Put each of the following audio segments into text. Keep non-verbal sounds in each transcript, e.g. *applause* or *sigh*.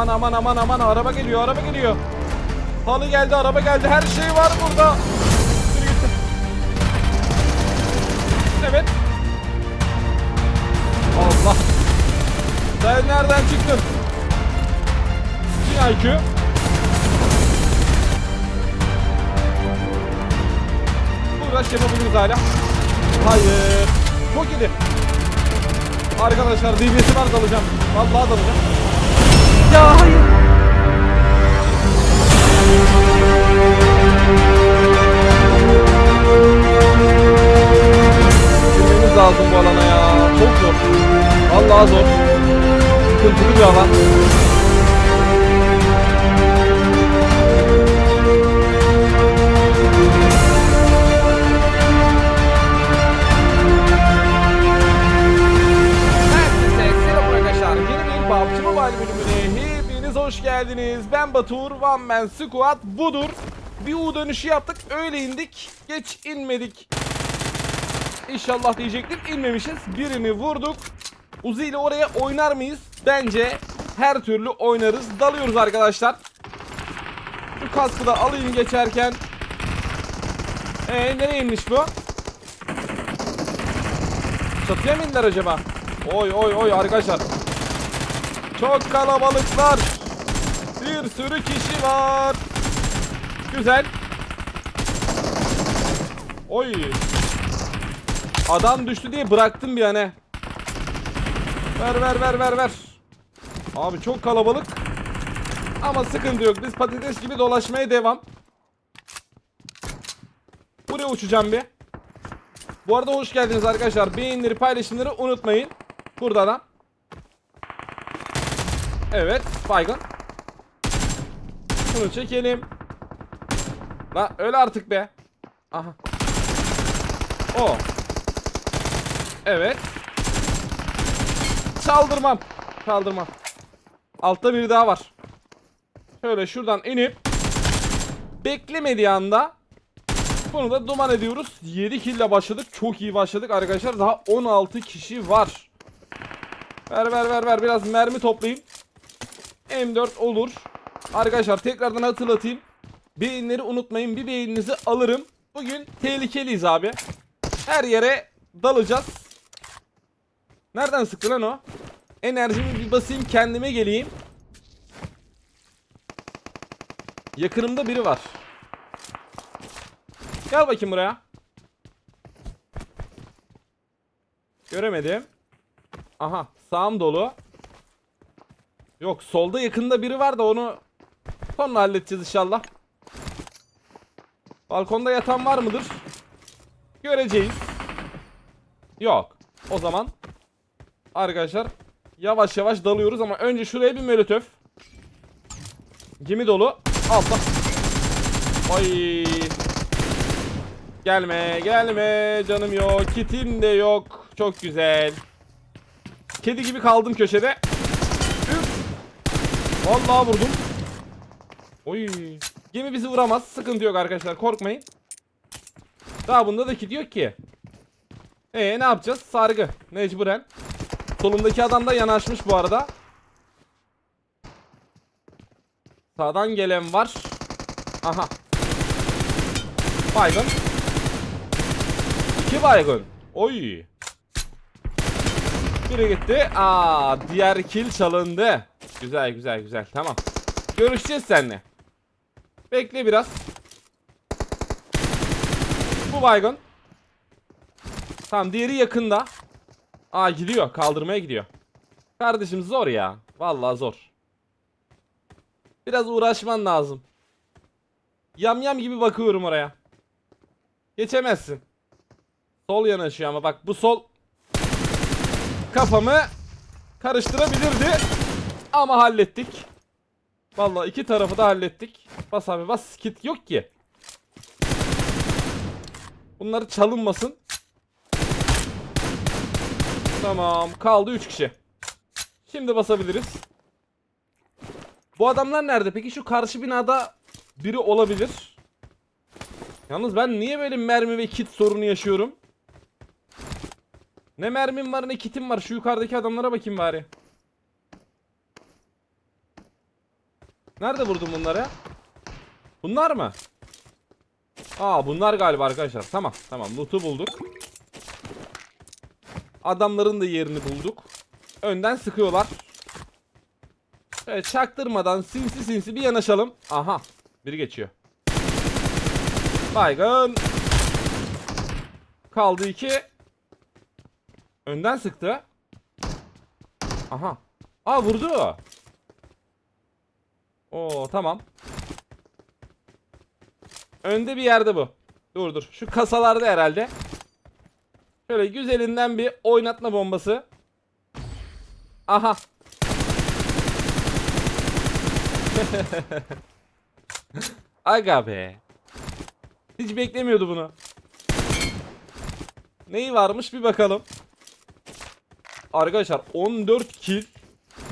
Aman aman aman aman araba geliyor araba geliyor. Halı geldi araba geldi her şey var burada. Evet. Allah. Sen nereden çıktın? Yine IQ. Uğraş yapabiliriz hala. Hayır. Çok iyi. Arkadaşlar DBS'i var dalacağım. Vallahi dalacağım. Ya hayır. Girmemiz lazım bu alana ya. Çok zor. Vallahi zor. Sıkıntılı bir alan. Ben Batur, One Man Squad budur. Bir U dönüşü yaptık, öyle indik. Geç inmedik. İnşallah diyecektim, inmemişiz. Birini vurduk. Uzi ile oraya oynar mıyız? Bence her türlü oynarız. Dalıyoruz arkadaşlar. Şu kaskı da alayım geçerken. Ee nereye inmiş bu? Çatıya mı indiler acaba? Oy oy oy arkadaşlar. Çok kalabalıklar. Bir sürü kişi var. Güzel. Oy. Adam düştü diye bıraktım bir hani. Ver ver ver ver ver. Abi çok kalabalık. Ama sıkıntı yok. Biz patates gibi dolaşmaya devam. Buraya uçacağım bir. Bu arada hoş geldiniz arkadaşlar. Beğenileri, paylaşımları unutmayın. Burada da. Evet, baygın. Bunu çekelim. La öyle artık be. Aha. O. Evet. Çaldırmam. Çaldırmam. Altta biri daha var. Şöyle şuradan inip beklemediği anda bunu da duman ediyoruz. 7 kill başladık. Çok iyi başladık arkadaşlar. Daha 16 kişi var. Ver ver ver ver biraz mermi toplayayım. M4 olur. Arkadaşlar tekrardan hatırlatayım. Beğenileri unutmayın. Bir beğeninizi alırım. Bugün tehlikeliyiz abi. Her yere dalacağız. Nereden sıktı lan o? Enerjimi bir basayım kendime geleyim. Yakınımda biri var. Gel bakayım buraya. Göremedim. Aha sağım dolu. Yok solda yakında biri var da onu sonra halledeceğiz inşallah. Balkonda yatan var mıdır? Göreceğiz. Yok. O zaman arkadaşlar yavaş yavaş dalıyoruz ama önce şuraya bir molotöf. Gemi dolu. Altta. Ay. Gelme gelme canım yok kitim de yok çok güzel Kedi gibi kaldım köşede Üf. Vallahi vurdum Oy Gemi bizi vuramaz sıkıntı yok arkadaşlar korkmayın Daha bunda da kit yok ki Ee ne yapacağız sargı mecburen Solundaki adam da yanaşmış bu arada Sağdan gelen var Aha Baygın İki baygın. Oy. Biri gitti. Aa, diğer kill çalındı. Güzel güzel güzel. Tamam. Görüşeceğiz seninle. Bekle biraz. Bu baygın. Tamam diğeri yakında. Aa gidiyor. Kaldırmaya gidiyor. Kardeşim zor ya. Vallahi zor. Biraz uğraşman lazım. Yam yam gibi bakıyorum oraya. Geçemezsin. Sol yanaşıyor ama bak bu sol kafamı karıştırabilirdi. Ama hallettik. Vallahi iki tarafı da hallettik. Bas abi bas kit yok ki. Bunları çalınmasın. Tamam kaldı 3 kişi. Şimdi basabiliriz. Bu adamlar nerede? Peki şu karşı binada biri olabilir. Yalnız ben niye böyle mermi ve kit sorunu yaşıyorum? Ne mermim var ne kitim var. Şu yukarıdaki adamlara bakayım bari. Nerede vurdum bunları? Bunlar mı? Aa bunlar galiba arkadaşlar. Tamam tamam loot'u bulduk. Adamların da yerini bulduk. Önden sıkıyorlar. Evet çaktırmadan sinsi sinsi bir yanaşalım. Aha biri geçiyor. Baygın. Kaldı iki. Önden sıktı. Aha. Aa vurdu. Oo tamam. Önde bir yerde bu. Dur dur. Şu kasalarda herhalde. Şöyle güzelinden bir oynatma bombası. Aha. *laughs* Aga be. Hiç beklemiyordu bunu. Neyi varmış bir bakalım. Arkadaşlar 14 kill.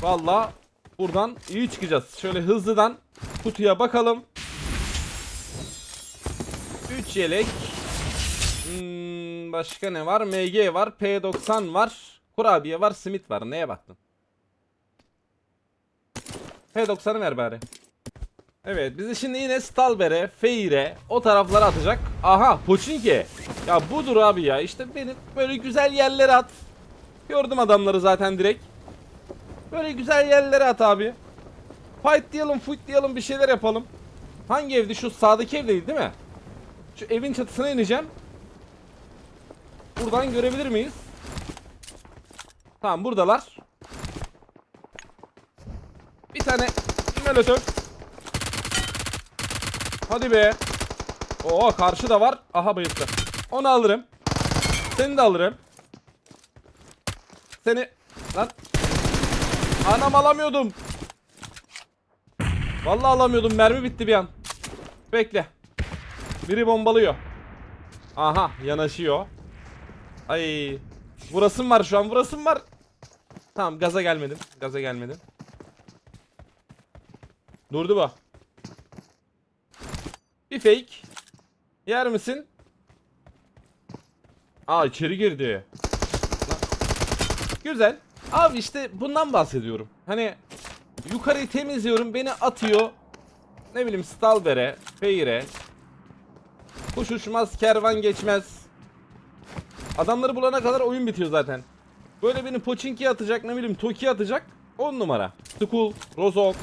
Valla buradan iyi çıkacağız. Şöyle hızlıdan kutuya bakalım. 3 yelek. Hmm, başka ne var? MG var. P90 var. Kurabiye var. Simit var. Neye baktın? P90'ı ver bari. Evet bizi şimdi yine Stalber'e, Feire o taraflara atacak. Aha Pochinki. Ya budur abi ya işte beni böyle güzel yerlere at. Gördüm adamları zaten direkt. Böyle güzel yerlere at abi. Fight diyelim, fight diyelim bir şeyler yapalım. Hangi evdi? Şu sağdaki evdeydi değil mi? Şu evin çatısına ineceğim. Buradan görebilir miyiz? Tamam buradalar. Bir tane molotov. Hadi be. Oo karşı da var. Aha bayıldı. Onu alırım. Seni de alırım. Seni lan. Anam alamıyordum. Vallahi alamıyordum. Mermi bitti bir an. Bekle. Biri bombalıyor. Aha yanaşıyor. Ay. Vurasım var şu an. Vurasım var. Tamam gaza gelmedim. Gaza gelmedim. Durdu bu. Bir fake. Yer misin? Aa içeri girdi. Güzel. Abi işte bundan bahsediyorum. Hani yukarıyı temizliyorum beni atıyor. Ne bileyim Stalber'e, Feyre. Kuş uçmaz, kervan geçmez. Adamları bulana kadar oyun bitiyor zaten. Böyle beni Pochinki atacak, ne bileyim Toki atacak. 10 numara. Skull, Rozok.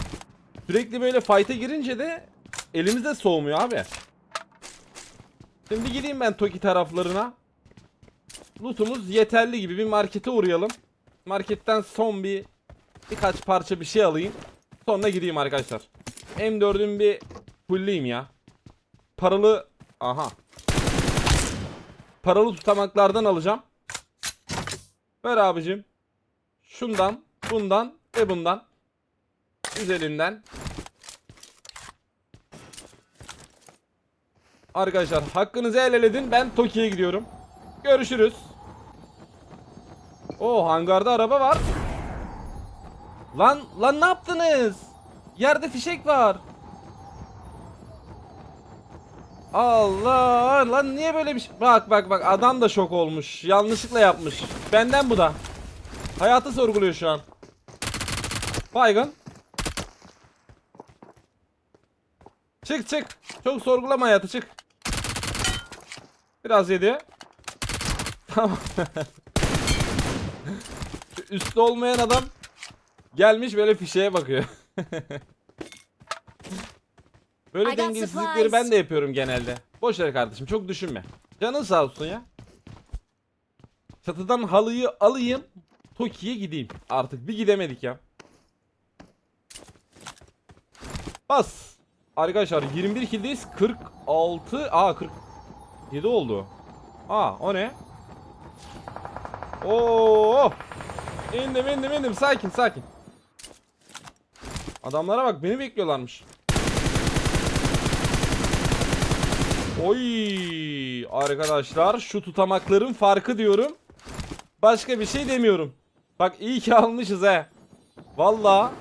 Sürekli böyle fight'a girince de elimizde soğumuyor abi. Şimdi gideyim ben Toki taraflarına. Lootumuz yeterli gibi bir markete uğrayalım. Marketten son bir birkaç parça bir şey alayım. Sonra gideyim arkadaşlar. M4'ün bir fullleyim ya. Paralı aha. Paralı tutamaklardan alacağım. Ver abicim. Şundan, bundan ve bundan. Üzerinden. Arkadaşlar hakkınızı helal edin. Ben Toki'ye gidiyorum. Görüşürüz. O hangarda araba var. Lan lan ne yaptınız? Yerde fişek var. Allah lan niye böyle bir şey? Bak bak bak adam da şok olmuş. Yanlışlıkla yapmış. Benden bu da. Hayatı sorguluyor şu an. Baygın. Çık çık. Çok sorgulama hayatı çık. Biraz yedi. *laughs* Tamam. Üstte olmayan adam gelmiş böyle fişeye bakıyor. *laughs* böyle dengesizlikleri ben de yapıyorum genelde. Boş ver kardeşim çok düşünme. Canın sağ olsun ya. Çatıdan halıyı alayım. Toki'ye gideyim. Artık bir gidemedik ya. Bas. Arkadaşlar 21 kildeyiz. 46. Aa 47 oldu. Aa o ne? Oo! İndim indim indim sakin sakin. Adamlara bak beni bekliyorlarmış. Oy arkadaşlar şu tutamakların farkı diyorum. Başka bir şey demiyorum. Bak iyi ki almışız he. Vallahi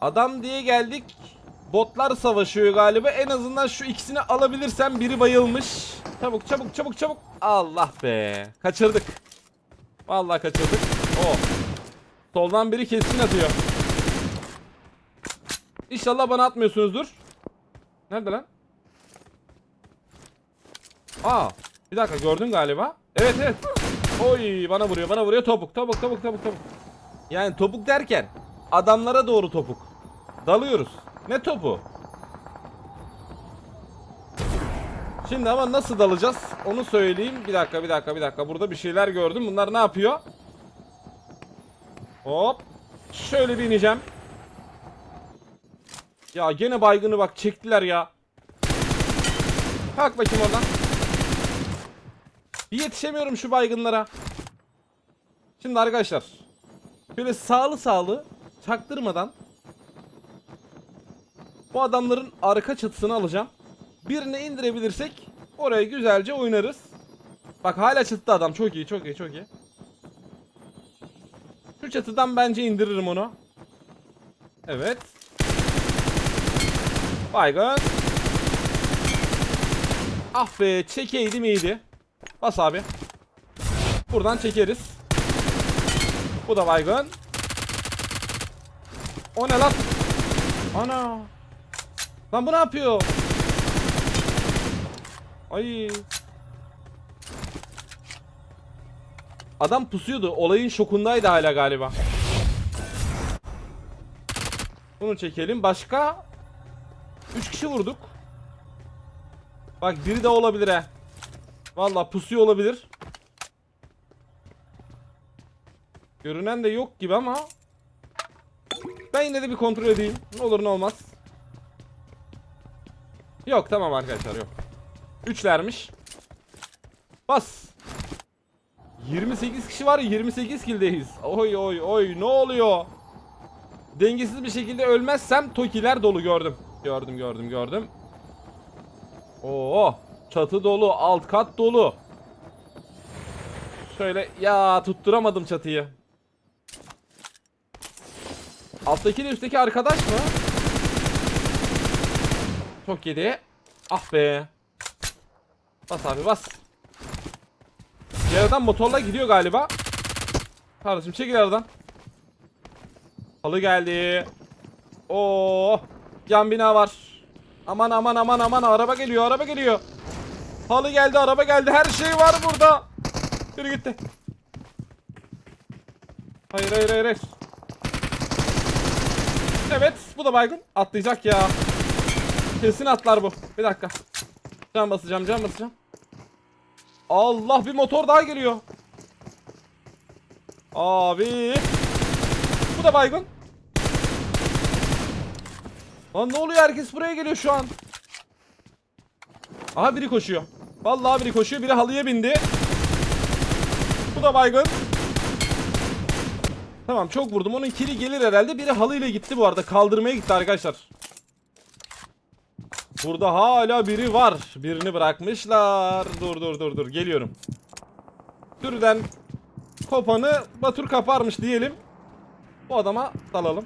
Adam diye geldik. Botlar savaşıyor galiba. En azından şu ikisini alabilirsem biri bayılmış. Çabuk çabuk çabuk çabuk. Allah be. Kaçırdık. Vallahi kaçırdık. Oh. Soldan biri keskin atıyor. İnşallah bana atmıyorsunuzdur. Nerede lan? Aa, bir dakika gördün galiba. Evet evet. Oy bana vuruyor bana vuruyor topuk topuk topuk topuk topuk. Yani topuk derken adamlara doğru topuk. Dalıyoruz. Ne topu? Şimdi ama nasıl dalacağız onu söyleyeyim. Bir dakika bir dakika bir dakika. Burada bir şeyler gördüm. Bunlar ne yapıyor? Hop. Şöyle bir ineceğim. Ya gene baygını bak çektiler ya. Kalk bakayım oradan. Bir yetişemiyorum şu baygınlara. Şimdi arkadaşlar. Şöyle sağlı sağlı çaktırmadan bu adamların arka çatısını alacağım. Birini indirebilirsek oraya güzelce oynarız. Bak hala çatıda adam. Çok iyi, çok iyi, çok iyi. Şu çatıdan bence indiririm onu. Evet. Baygın. Ah be çekeydim iyiydi. Bas abi. Buradan çekeriz. Bu da baygın. O ne lan? Ana. Lan bu ne yapıyor? Ay. Adam pusuyordu. Olayın şokundaydı hala galiba. Bunu çekelim. Başka 3 kişi vurduk. Bak biri de olabilir he. Valla pusuyor olabilir. Görünen de yok gibi ama ben yine de bir kontrol edeyim. Ne olur ne olmaz. Yok tamam arkadaşlar yok. Üçlermiş. Bas. 28 kişi var 28 kildeyiz. Oy oy oy ne oluyor? Dengesiz bir şekilde ölmezsem tokiler dolu gördüm. Gördüm gördüm gördüm. Oo çatı dolu alt kat dolu. Şöyle ya tutturamadım çatıyı. Alttaki ile üstteki arkadaş mı? Çok yedi. Ah be. Bas abi bas. Yaradan motorla gidiyor galiba. Kardeşim çekil aradan. Halı geldi. Oo, yan bina var. Aman aman aman aman araba geliyor araba geliyor. Halı geldi araba geldi her şey var burada. Yürü gitti. Hayır hayır hayır. hayır. Evet bu da baygın. Atlayacak ya. Kesin atlar bu. Bir dakika. Can basacağım can basacağım. Allah bir motor daha geliyor. Abi. Bu da baygın. Lan ne oluyor herkes buraya geliyor şu an. Aha biri koşuyor. Vallahi biri koşuyor biri halıya bindi. Bu da baygın. Tamam çok vurdum. Onun kili gelir herhalde. Biri halıyla gitti bu arada. Kaldırmaya gitti arkadaşlar. Burada hala biri var. Birini bırakmışlar. Dur dur dur dur. Geliyorum. Sürüden kopanı Batur kaparmış diyelim. Bu adama dalalım.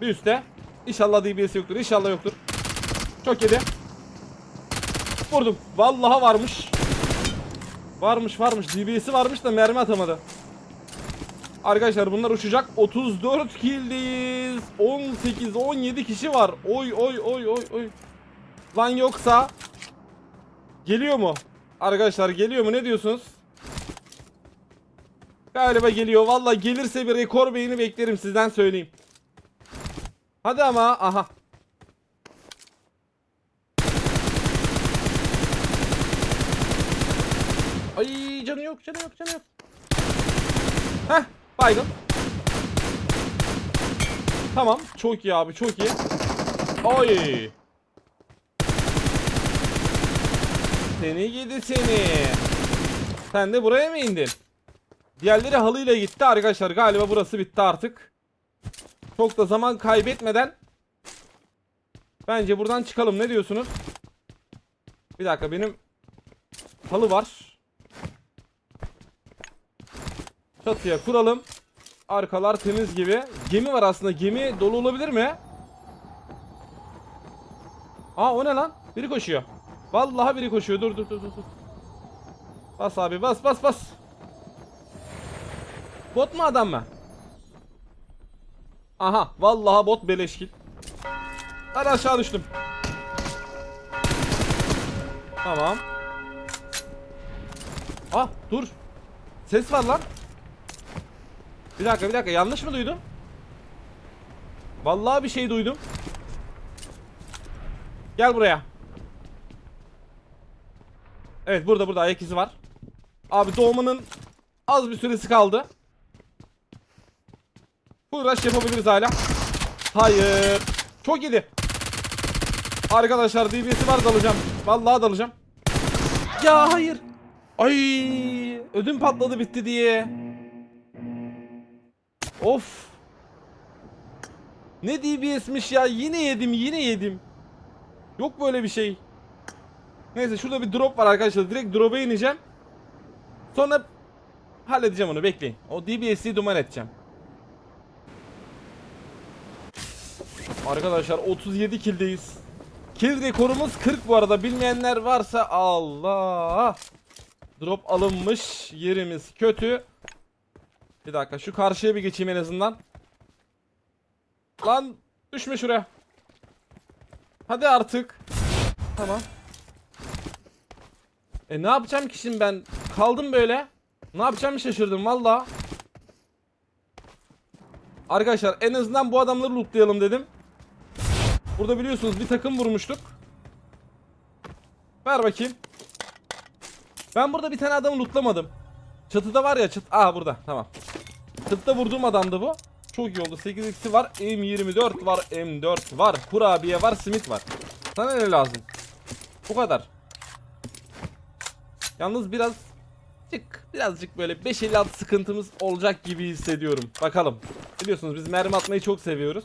Bir üstte. İnşallah DBS yoktur. İnşallah yoktur. Çok yedi. Vurdum. Vallahi varmış. Varmış varmış. DBS'i varmış da mermi atamadı. Arkadaşlar bunlar uçacak. 34 killdeyiz. 18 17 kişi var. Oy oy oy oy oy. Lan yoksa geliyor mu? Arkadaşlar geliyor mu? Ne diyorsunuz? Galiba geliyor. Valla gelirse bir rekor beğeni beklerim sizden söyleyeyim. Hadi ama aha. Ay canı yok canı yok canı yok. Heh baygın. Tamam çok iyi abi çok iyi. Oy. Seni yedi seni. Sen de buraya mı indin? Diğerleri halıyla gitti arkadaşlar. Galiba burası bitti artık. Çok da zaman kaybetmeden bence buradan çıkalım. Ne diyorsunuz? Bir dakika benim halı var. Çatıya kuralım. Arkalar temiz gibi. Gemi var aslında. Gemi dolu olabilir mi? Aa o ne lan? Biri koşuyor. Vallahi biri koşuyor. Dur dur dur dur. Bas abi bas bas bas. Bot mu adam mı? Aha vallahi bot beleşkil. Hadi aşağı düştüm. Tamam. Ah dur. Ses var lan. Bir dakika bir dakika yanlış mı duydum? Vallahi bir şey duydum. Gel buraya. Evet burada burada ayak izi var. Abi doğmanın az bir süresi kaldı. Bu rush yapabiliriz hala. Hayır. Çok iyiydi. Arkadaşlar DBS'i var dalacağım. Vallahi dalacağım. Ya hayır. Ay ödüm patladı bitti diye. Of. Ne DBS'miş ya yine yedim yine yedim. Yok böyle bir şey. Neyse şurada bir drop var arkadaşlar. Direkt drop'a ineceğim. Sonra halledeceğim onu bekleyin. O DBS'i duman edeceğim. Arkadaşlar 37 killdeyiz. Kill rekorumuz 40 bu arada. Bilmeyenler varsa Allah. Drop alınmış. Yerimiz kötü. Bir dakika şu karşıya bir geçeyim en azından. Lan düşme şuraya. Hadi artık. Tamam. E ne yapacağım ki şimdi ben? Kaldım böyle. Ne yapacağımı şaşırdım valla. Arkadaşlar en azından bu adamları lootlayalım dedim. Burada biliyorsunuz bir takım vurmuştuk. Ver bakayım. Ben burada bir tane adamı lootlamadım. Çatıda var ya çat... Aa burada tamam. Çatıda vurduğum adamdı bu. Çok iyi oldu. 8x'i var. M24 var. M4 var. Kurabiye var. Simit var. Sana ne lazım? Bu kadar. Yalnız biraz Cık, birazcık böyle 5.56 sıkıntımız olacak gibi hissediyorum. Bakalım. Biliyorsunuz biz mermi atmayı çok seviyoruz.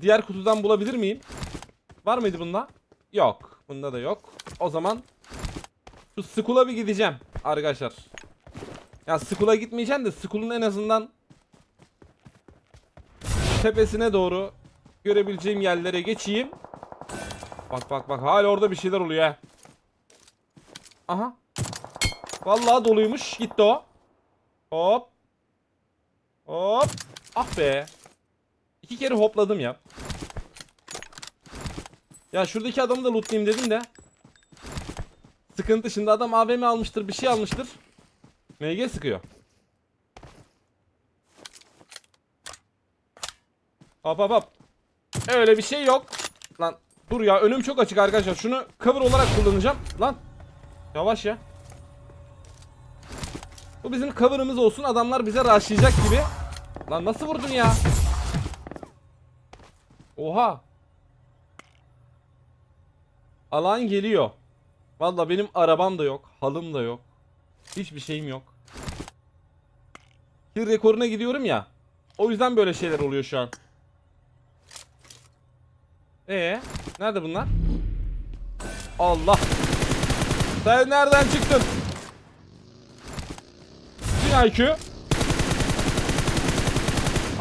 Diğer kutudan bulabilir miyim? Var mıydı bunda? Yok. Bunda da yok. O zaman şu Skull'a bir gideceğim arkadaşlar. Ya Skull'a gitmeyeceğim de Skull'un en azından tepesine doğru görebileceğim yerlere geçeyim. Bak bak bak hala orada bir şeyler oluyor. Aha. Vallahi doluymuş. Gitti o. Hop. Hop. Ah be. İki kere hopladım ya. Ya şuradaki adamı da lootlayayım dedim de. Sıkıntı şimdi adam AVM almıştır bir şey almıştır. MG sıkıyor. Hop hop hop. Öyle bir şey yok. Lan dur ya önüm çok açık arkadaşlar. Şunu cover olarak kullanacağım. Lan. Yavaş ya. Bu bizim cover'ımız olsun. Adamlar bize rushlayacak gibi. Lan nasıl vurdun ya? Oha. Alan geliyor. Valla benim arabam da yok. Halım da yok. Hiçbir şeyim yok. Kill rekoruna gidiyorum ya. O yüzden böyle şeyler oluyor şu an. Ee, nerede bunlar? Allah. Sen nereden çıktın? Dünya IQ.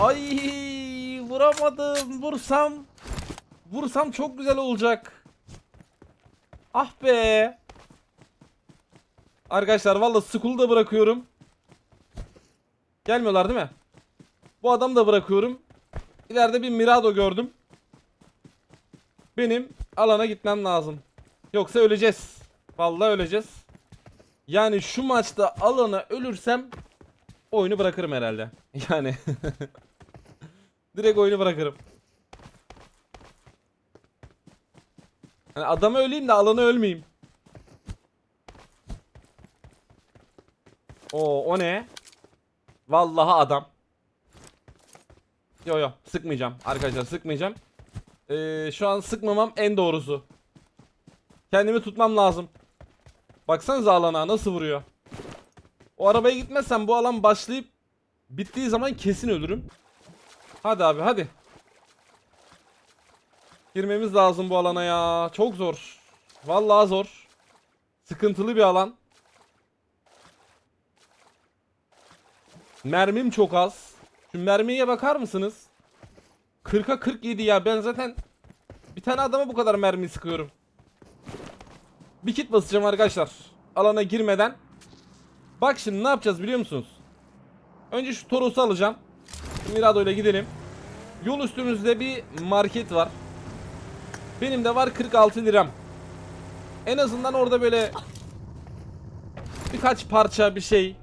Ay vuramadım. Vursam vursam çok güzel olacak. Ah be. Arkadaşlar valla Skull'u da bırakıyorum. Gelmiyorlar değil mi? Bu adamı da bırakıyorum. İleride bir Mirado gördüm. Benim alana gitmem lazım. Yoksa öleceğiz. Vallahi öleceğiz. Yani şu maçta alana ölürsem oyunu bırakırım herhalde. *laughs* Yani direkt oyunu bırakırım. Yani adamı öleyim de alanı ölmeyeyim. O o ne? Vallahi adam. Yo yo sıkmayacağım arkadaşlar sıkmayacağım. Ee, şu an sıkmamam en doğrusu. Kendimi tutmam lazım. Baksanıza alana nasıl vuruyor. O arabaya gitmezsem bu alan başlayıp bittiği zaman kesin ölürüm. Hadi abi hadi. Girmemiz lazım bu alana ya. Çok zor. Vallahi zor. Sıkıntılı bir alan. Mermim çok az. Şu mermiye bakar mısınız? 40'a 47 ya. Ben zaten bir tane adama bu kadar mermi sıkıyorum. Bir kit basacağım arkadaşlar. Alana girmeden. Bak şimdi ne yapacağız biliyor musunuz? Önce şu Toros'u alacağım. Mirado ile gidelim. Yol üstümüzde bir market var. Benim de var 46 liram. En azından orada böyle birkaç parça bir şey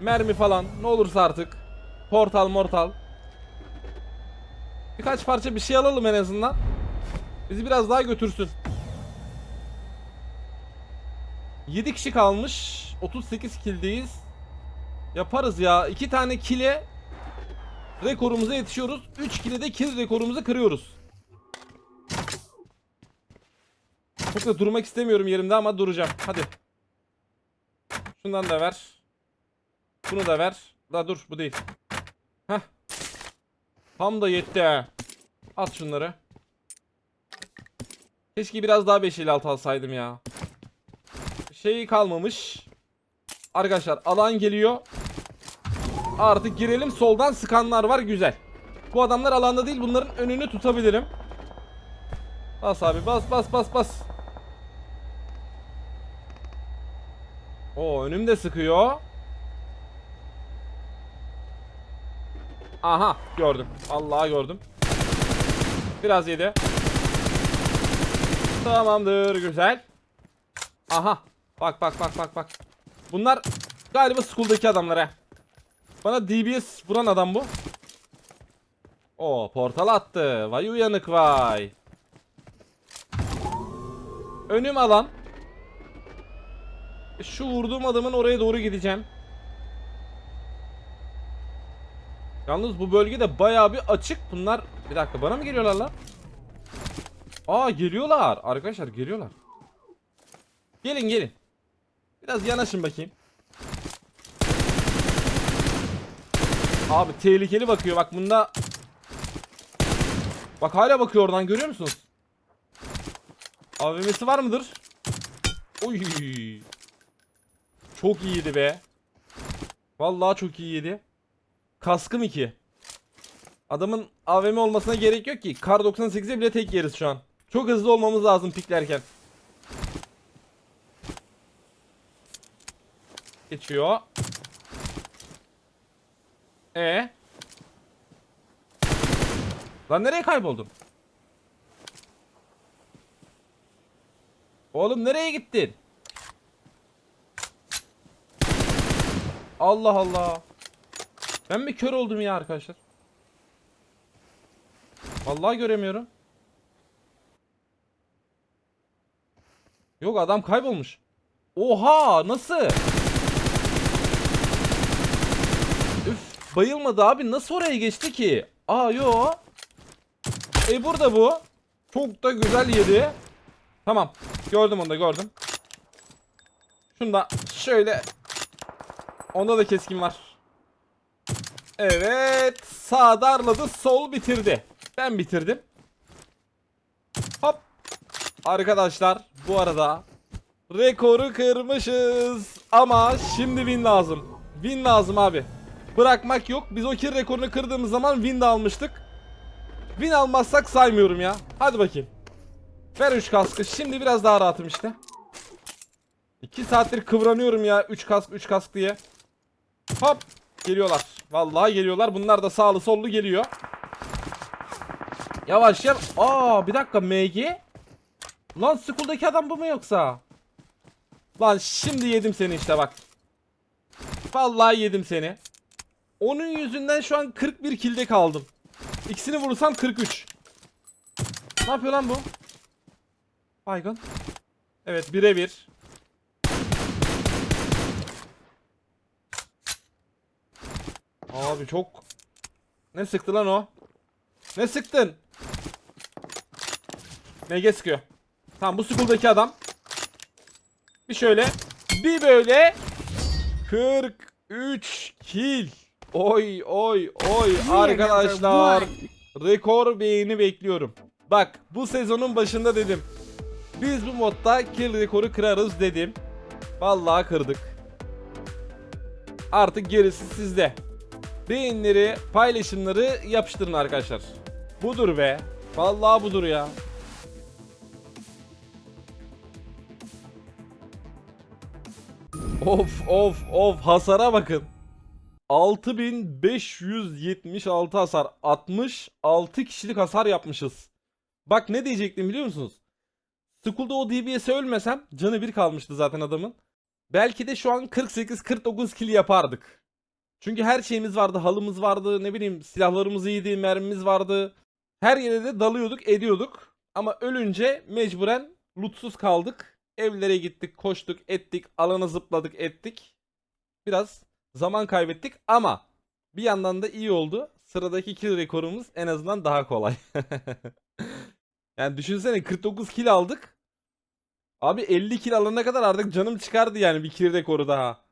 mermi falan ne olursa artık portal mortal birkaç parça bir şey alalım en azından bizi biraz daha götürsün 7 kişi kalmış 38 kildeyiz yaparız ya 2 tane kile rekorumuza yetişiyoruz 3 kile de kill rekorumuzu kırıyoruz çok da durmak istemiyorum yerimde ama duracağım hadi Şundan da ver. Bunu da ver. Da dur bu değil. Heh. Tam da yetti. At şunları. Keşke biraz daha 5 6 alsaydım ya. Şey kalmamış. Arkadaşlar alan geliyor. Artık girelim. Soldan sıkanlar var. Güzel. Bu adamlar alanda değil. Bunların önünü tutabilirim. Bas abi bas bas bas bas. O önümde sıkıyor. Aha gördüm. Allah'a gördüm. Biraz yedi. Tamamdır güzel. Aha. Bak bak bak bak bak. Bunlar galiba school'daki adamlar ha. Bana DBS vuran adam bu. O portal attı. Vay uyanık vay. Önüm alan. Şu vurduğum adamın oraya doğru gideceğim. Yalnız bu bölgede bayağı bir açık. Bunlar bir dakika bana mı geliyorlar lan? Aa geliyorlar. Arkadaşlar geliyorlar. Gelin gelin. Biraz yanaşın bakayım. Abi tehlikeli bakıyor. Bak bunda Bak hala bakıyor oradan görüyor musunuz? AVM'si var mıdır? Oy. Çok iyiydi be. Vallahi çok iyiydi. Kaskım 2. Adamın AVM olmasına gerek yok ki. Kar 98'e bile tek yeriz şu an. Çok hızlı olmamız lazım piklerken. Geçiyor. E. Lan nereye kayboldun? Oğlum nereye gittin? Allah Allah. Ben mi kör oldum ya arkadaşlar? Vallahi göremiyorum. Yok adam kaybolmuş. Oha nasıl? Üf bayılmadı abi nasıl oraya geçti ki? Aa yo. E burada bu. Çok da güzel yedi. Tamam. Gördüm onu da gördüm. Şunu da şöyle Onda da keskin var. Evet. Sağ darladı. Sol bitirdi. Ben bitirdim. Hop. Arkadaşlar bu arada rekoru kırmışız. Ama şimdi win lazım. Win lazım abi. Bırakmak yok. Biz o kill rekorunu kırdığımız zaman win de almıştık. Win almazsak saymıyorum ya. Hadi bakayım. Ver 3 kaskı. Şimdi biraz daha rahatım işte. 2 saattir kıvranıyorum ya 3 kask 3 kask diye. Hop. Geliyorlar. Vallahi geliyorlar. Bunlar da sağlı sollu geliyor. Yavaş yavaş. Aa bir dakika MG. Lan school'daki adam bu mu yoksa? Lan şimdi yedim seni işte bak. Vallahi yedim seni. Onun yüzünden şu an 41 kilde kaldım. İkisini vurursam 43. Ne yapıyor lan bu? Baygın. Evet birebir. Abi çok... Ne sıktı lan o? Ne sıktın? MG sıkıyor. Tamam bu school'daki adam. Bir şöyle. Bir böyle. 43 kill. Oy oy oy arkadaşlar. Rekor beğeni bekliyorum. Bak bu sezonun başında dedim. Biz bu modda kill rekoru kırarız dedim. Vallahi kırdık. Artık gerisi sizde. Beğenileri, paylaşımları yapıştırın arkadaşlar. Budur be. Vallahi budur ya. Of of of hasara bakın. 6576 hasar. 66 kişilik hasar yapmışız. Bak ne diyecektim biliyor musunuz? Skull'da o DBS'e ölmesem canı bir kalmıştı zaten adamın. Belki de şu an 48-49 kill yapardık. Çünkü her şeyimiz vardı. Halımız vardı. Ne bileyim silahlarımız iyiydi. Mermimiz vardı. Her yere de dalıyorduk ediyorduk. Ama ölünce mecburen lootsuz kaldık. Evlere gittik, koştuk, ettik, alana zıpladık, ettik. Biraz zaman kaybettik ama bir yandan da iyi oldu. Sıradaki kill rekorumuz en azından daha kolay. *laughs* yani düşünsene 49 kill aldık. Abi 50 kill alana kadar artık canım çıkardı yani bir kill rekoru daha.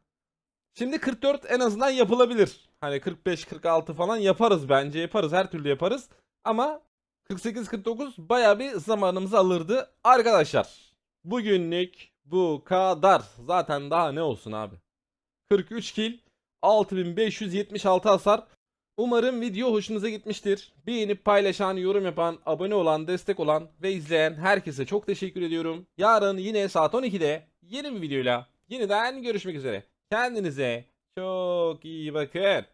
Şimdi 44 en azından yapılabilir. Hani 45-46 falan yaparız bence yaparız her türlü yaparız. Ama 48-49 baya bir zamanımızı alırdı. Arkadaşlar bugünlük bu kadar. Zaten daha ne olsun abi. 43 kill 6576 hasar. Umarım video hoşunuza gitmiştir. Beğenip paylaşan, yorum yapan, abone olan, destek olan ve izleyen herkese çok teşekkür ediyorum. Yarın yine saat 12'de yeni bir videoyla yeniden görüşmek üzere. Kendinize çok iyi bakın.